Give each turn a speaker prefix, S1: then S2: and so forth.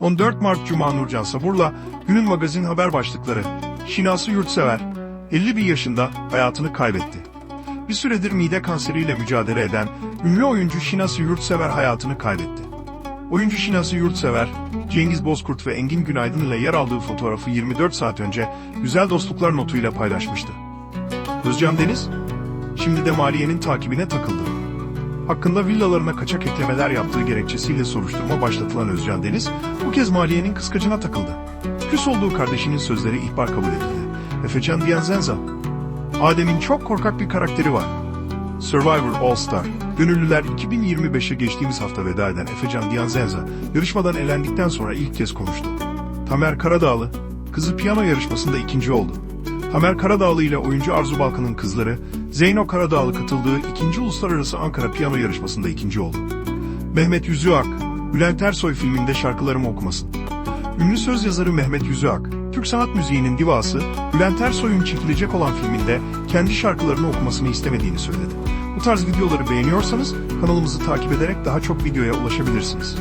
S1: 14 Mart Cuma Nurcan Sabur'la günün magazin haber başlıkları. Şinası Yurtsever, 51 yaşında hayatını kaybetti. Bir süredir mide kanseriyle mücadele eden ünlü oyuncu Şinası Yurtsever hayatını kaybetti. Oyuncu Şinası Yurtsever, Cengiz Bozkurt ve Engin Günaydın ile yer aldığı fotoğrafı 24 saat önce güzel dostluklar notuyla paylaşmıştı. Özcan Deniz, şimdi de maliyenin takibine takıldı. Hakkında villalarına kaçak eklemeler yaptığı gerekçesiyle soruşturma başlatılan Özcan Deniz, bu kez maliyenin kıskacına takıldı. Küs olduğu kardeşinin sözleri ihbar kabul edildi. Efecan Diyanzenza, Adem'in çok korkak bir karakteri var. Survivor All Star, Gönüllüler 2025'e geçtiğimiz hafta veda eden Efecan Diyanzenza, yarışmadan elendikten sonra ilk kez konuştu. Tamer Karadağlı, kızı piyano yarışmasında ikinci oldu. Tamer Karadağlı ile oyuncu Arzu Balkan'ın kızları Zeyno Karadağlı katıldığı ikinci Uluslararası Ankara Piyano Yarışması'nda ikinci oldu. Mehmet Yüzüak, Bülent Ersoy filminde şarkılarımı okumasın. Ünlü söz yazarı Mehmet Yüzüak, Türk sanat müziğinin divası Bülent Ersoy'un çekilecek olan filminde kendi şarkılarını okumasını istemediğini söyledi. Bu tarz videoları beğeniyorsanız kanalımızı takip ederek daha çok videoya ulaşabilirsiniz.